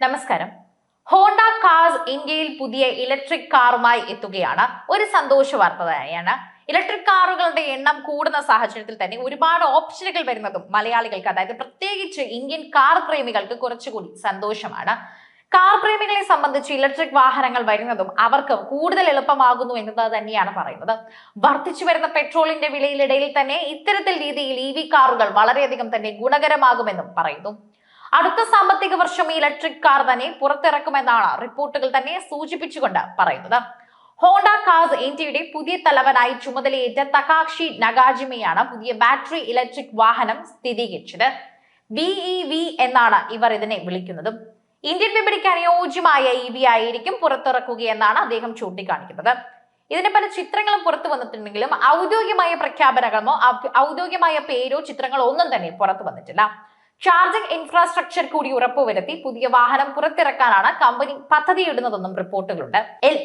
നമസ്കാരം. Honda cars ഇന്ത്യയിൽ പുതിയ ഇലക്ട്രിക് കാറുമായി എത്തുകയാണ്. ഒരു സന്തോഷ വാർത്ത തന്നെയാണ്. ഇലക്ട്രിക് കാറുകളുടെ എണ്ണം കൂടുന്ന സാഹചര്യത്തിൽ തന്നെ ഒരുപാട് ഓപ്ഷനുകൾ വരുന്നതും മലയാളികൾക്ക് അതായത് പ്രത്യേകിച്ച് ഇന്ത്യൻ കാർ പ്രേമികൾക്ക് കുറച്ചുകൂടി സന്തോഷമാണ്. കാർ പ്രേമികളെ സംബന്ധിച്ച് ഇലക്ട്രിക് വാഹനങ്ങൾ വരുന്നതും അവർക്ക് കൂടുതൽ എളുപ്പമാകുന്നു എന്നത് തന്നെയാണ് പറയുന്നത്. വർദ്ധിച്ചു വരുന്ന പെട്രോളിന്റെ വിലയിലിടയിൽ തന്നെ ഇത്തരത്തിൽ രീതിയിൽ ഇ വി കാറുകൾ വളരെയധികം തന്നെ ഗുണകരമാകുമെന്നും പറയുന്നു. അടുത്ത സാമ്പത്തിക വർഷം ഇലക്ട്രിക് കാർ തന്നെ പുറത്തിറക്കുമെന്നാണ് റിപ്പോർട്ടുകൾ തന്നെ സൂചിപ്പിച്ചുകൊണ്ട് പറയുന്നത്. ഹോണ്ട കാസ് ഇന്ത്യയുടെ പുതിയ തലവനായി ചുമതലയേറ്റ തകാക്ഷി നഗാജിമയാണ് പുതിയ ബാറ്ററി ഇലക്ട്രിക് വാഹനം സ്ഥിരീകരിച്ചത്. വി വി എന്നാണ് ഇവർ ഇതിനെ വിളിക്കുന്നത്. ഇന്ത്യൻ വിപണിക്ക് അനുയോജ്യമായ ഇ വി ആയിരിക്കും പുറത്തിറക്കുകയെന്നാണ് അദ്ദേഹം ചൂണ്ടിക്കാണിക്കുന്നത്. ഇതിന്റെ പല ചിത്രങ്ങളും പുറത്തു വന്നിട്ടുണ്ടെങ്കിലും ഔദ്യോഗികമായ പ്രഖ്യാപനങ്ങളോ ഔദ്യോഗികമായ പേരോ ചിത്രങ്ങളോ ഒന്നും തന്നെ പുറത്തു വന്നിട്ടില്ല. ചാർജിംഗ് ഇൻഫ്രാസ്ട്രക്ചർ കൂടി ഉറപ്പുവരുത്തി പുതിയ വാഹനം പുറത്തിറക്കാനാണ് കമ്പനി പദ്ധതിയിടുന്നതെന്നും റിപ്പോർട്ടുകളുണ്ട്.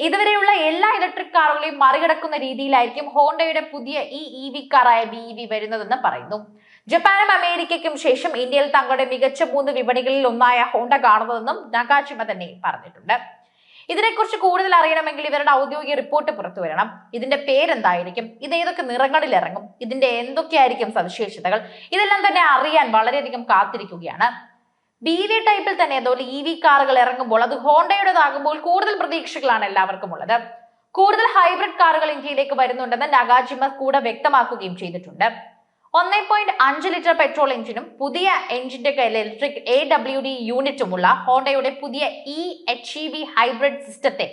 ഇതുവരെയുള്ള എല്ലാ ഇലക്ട്രിക് കാറുകളെയും മറികടക്കുന്ന രീതിയിലായിരിക്കും ഹോണ്ടയുടെ പുതിയ ഈ ഇ വി കാറായ ബി ഇ വി വരുന്നതെന്ന് പറയുന്നു. ജപ്പാനും അമേരിക്കയ്ക്കും ശേഷം ഇന്ത്യയിൽ തങ്ങളുടെ മികച്ച മൂന്ന് വിപണികളിൽ ഒന്നായ ഹോണ്ട കാണുന്നതെന്നും നഗാചിമ തന്നെ പറഞ്ഞിട്ടുണ്ട്. ഇതിനെക്കുറിച്ച് കൂടുതൽ അറിയണമെങ്കിൽ ഇവരുടെ ഔദ്യോഗിക റിപ്പോർട്ട് പുറത്തു വരണം. ഇതിന്റെ പേരെന്തായിരിക്കും? ഇത് ഏതൊക്കെ നിറങ്ങളിൽ ഇറങ്ങും? ഇതിന്റെ എന്തൊക്കെയായിരിക്കും സവിശേഷതകൾ? ഇതെല്ലാം തന്നെ അറിയാൻ വളരെയധികം കാത്തിരിക്കുകയാണ്. ബി വി ടൈപ്പിൽ തന്നെ അതുപോലെ ഇ വി കാറുകൾ ഇറങ്ങുമ്പോൾ അത് ഹോണ്ടയുടേതാകുമ്പോൾ കൂടുതൽ പ്രതീക്ഷകളാണ് എല്ലാവർക്കും ഉള്ളത്. കൂടുതൽ ഹൈബ്രിഡ് കാറുകൾ ഇന്ത്യയിലേക്ക് വരുന്നുണ്ടെന്ന് നഗാജിമ കൂടെ വ്യക്തമാക്കുകയും ചെയ്തിട്ടുണ്ട്. ഒന്നേ പോയിന്റ് അഞ്ച് ലിറ്റർ പെട്രോൾ എഞ്ചിനും പുതിയ എഞ്ചിന്റെ ഇലക്ട്രിക് എ ഡബ്ല്യു ഡി യൂണിറ്റുമുള്ള ഹോണ്ടയുടെ പുതിയ E H E V hybrid സിസ്റ്റത്തെ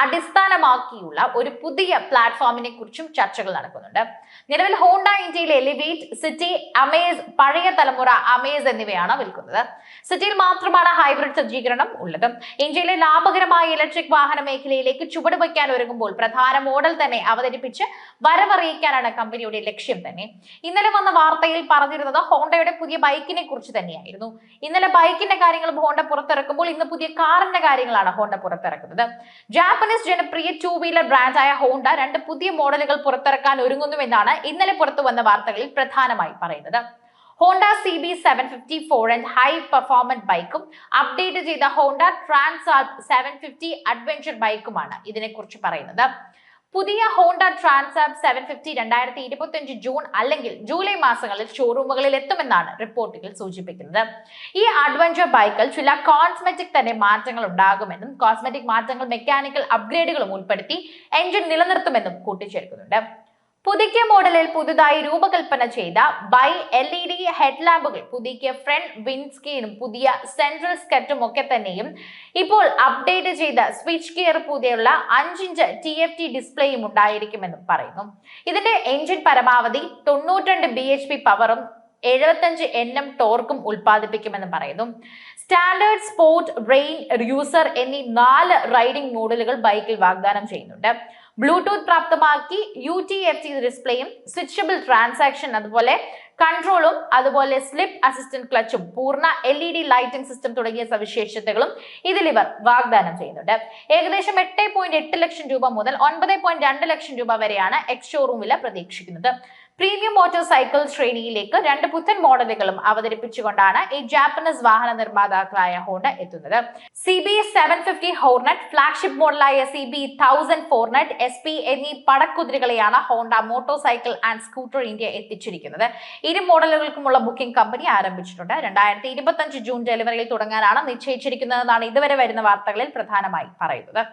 അടിസ്ഥാനമാക്കിയുള്ള ഒരു പുതിയ പ്ലാറ്റ്ഫോമിനെ കുറിച്ചും ചർച്ചകൾ നടക്കുന്നുണ്ട്. നിലവിൽ ഹോണ്ട ഇന്ത്യയിലെ എലിവേറ്റ് സിറ്റി അമേസ് പഴയ തലമുറ അമേസ് എന്നിവയാണ് വിൽക്കുന്നത്. സിറ്റിയിൽ മാത്രമാണ് ഹൈബ്രിഡ് സജ്ജീകരണം ഉള്ളത്. ഇന്ത്യയിലെ ലാഭകരമായ ഇലക്ട്രിക് വാഹന മേഖലയിലേക്ക് ചുവടുവയ്ക്കാൻ ഒരുങ്ങുമ്പോൾ പ്രധാന മോഡൽ തന്നെ അവതരിപ്പിച്ച് വരവറിയിക്കാനാണ് കമ്പനിയുടെ ലക്ഷ്യം തന്നെ. ഇന്നലെ വന്ന വാർത്തയിൽ പറഞ്ഞിരുന്നത് ഹോണ്ടയുടെ പുതിയ ബൈക്കിനെ കുറിച്ച് തന്നെയായിരുന്നു. ഇന്നലെ ബൈക്കിന്റെ കാര്യങ്ങൾ ഹോണ്ട പുറത്തിറക്കുമ്പോൾ ഇന്ന് പുതിയ കാറിന്റെ കാര്യങ്ങളാണ് ഹോണ്ട പുറത്തിറക്കുന്നത്. ജാപ്പനീസ് ജനപ്രിയ ടൂ വീലർ ബ്രാൻഡായ ഹോണ്ട രണ്ട് പുതിയ മോഡലുകൾ പുറത്തിറക്കാൻ ഒരുങ്ങുന്നുവെന്നാണ് ഇന്നലെ പുറത്തു വന്ന വാർത്തകളിൽ പ്രധാനമായി പറയുന്നത്. Honda C B seven fifty four and high performance ബൈക്കും അപ്ഡേറ്റ് ചെയ്ത Honda trans seven fifty adventure ബൈക്കുമാണ് ഇതിനെക്കുറിച്ച് പറയുന്നത്. പുതിയ ഹോണ്ട ട്രാൻസാബ് സെവൻ ഫിഫ്റ്റി രണ്ടായിരത്തി ഇരുപത്തി അഞ്ച് ജൂൺ അല്ലെങ്കിൽ ജൂലൈ മാസങ്ങളിൽ ഷോറൂമുകളിൽ എത്തുമെന്നാണ് റിപ്പോർട്ടുകൾ സൂചിപ്പിക്കുന്നത്. ഈ അഡ്വഞ്ചർ ബൈക്കിൽ ചില കോസ്മെറ്റിക് തന്നെ മാറ്റങ്ങൾ ഉണ്ടാകുമെന്നും കോസ്മെറ്റിക് മാറ്റങ്ങൾ മെക്കാനിക്കൽ അപ്ഗ്രേഡുകളും ഉൾപ്പെടുത്തി എഞ്ചിൻ നിലനിർത്തുമെന്നും കൂട്ടിച്ചേർക്കുന്നുണ്ട്. പുതുക്കിയ മോഡലിൽ പുതുതായി രൂപകൽപ്പന ചെയ്ത ബൈ എൽ ഇ ഡി ഹെഡ്ലാമ്പുകൾ പുതുക്കിയ ഫ്രണ്ട് വിൻസ്ക്രീനും പുതിയ സെൻട്രൽ സ്കറ്റും ഒക്കെ തന്നെയും ഇപ്പോൾ അപ്ഡേറ്റ് ചെയ്ത സ്വിച്ച് ഗിയർ പുതിയുള്ള അഞ്ചിഞ്ച് ടി എഫ് ടി ഡിസ്പ്ലേയും ഉണ്ടായിരിക്കുമെന്നും പറയുന്നു. ഇതിന്റെ എഞ്ചിൻ പരമാവധി തൊണ്ണൂറ്റിരണ്ട് ബി എച്ച് പി പവറും എഴുപത്തഞ്ച് എൻ എം ടോർക്കും ഉൽപ്പാദിപ്പിക്കുമെന്ന് പറയുന്നു. സ്റ്റാൻഡേർഡ് സ്പോർട്ട് റെയിൻ യൂസർ എന്നീ നാല് റൈഡിംഗ് മോഡലുകൾ ബൈക്കിൽ വാഗ്ദാനം ചെയ്യുന്നുണ്ട്. ബ്ലൂടൂത്ത് പ്രാപ്തമാക്കി യു ടി എഫ് സി ഡിസ്പ്ലേയും സ്വിച്ചബിൾ ട്രാൻസാക്ഷൻ അതുപോലെ കൺട്രോളും അതുപോലെ സ്ലിപ്പ് അസിസ്റ്റന്റ് ക്ലച്ചും പൂർണ L E D lighting system തുടങ്ങിയ സവിശേഷതകളും ഇതിൽ ഇവർ വാഗ്ദാനം ചെയ്യുന്നുണ്ട്. ഏകദേശം എട്ട് പോയിന്റ് എട്ട് ലക്ഷം രൂപ മുതൽ ഒൻപത് പോയിന്റ് രണ്ട് ലക്ഷം രൂപ വരെയാണ് എക്സ് ഷോറൂം വില പ്രതീക്ഷിക്കുന്നത്. പ്രീമിയം മോട്ടോർ സൈക്കിൾ ശ്രേണിയിലേക്ക് രണ്ട് പുത്തൻ മോഡലുകളും അവതരിപ്പിച്ചുകൊണ്ടാണ് ഈ ജാപ്പനീസ് വാഹന നിർമ്മാതാക്കളായ ഹോണ്ട എത്തുന്നത്. C B seven fifty hornet flagship മോഡലായ C B thousand hornet S P എന്നീ പടക്കുതിരകളെയാണ് Honda motorcycle and scooter India എത്തിച്ചിരിക്കുന്നത്. ഇരു മോഡലുകൾക്കുമുള്ള ബുക്കിംഗ് കമ്പനി ആരംഭിച്ചിട്ടുണ്ട്. രണ്ടായിരത്തി ഇരുപത്തി അഞ്ച് ജൂൺ ഡെലിവറിയിൽ തുടങ്ങാനാണ് നിശ്ചയിച്ചിരിക്കുന്നതെന്നാണ് ഇതുവരെ വരുന്ന വാർത്തകളിൽ പ്രധാനമായി പറയുന്നത്.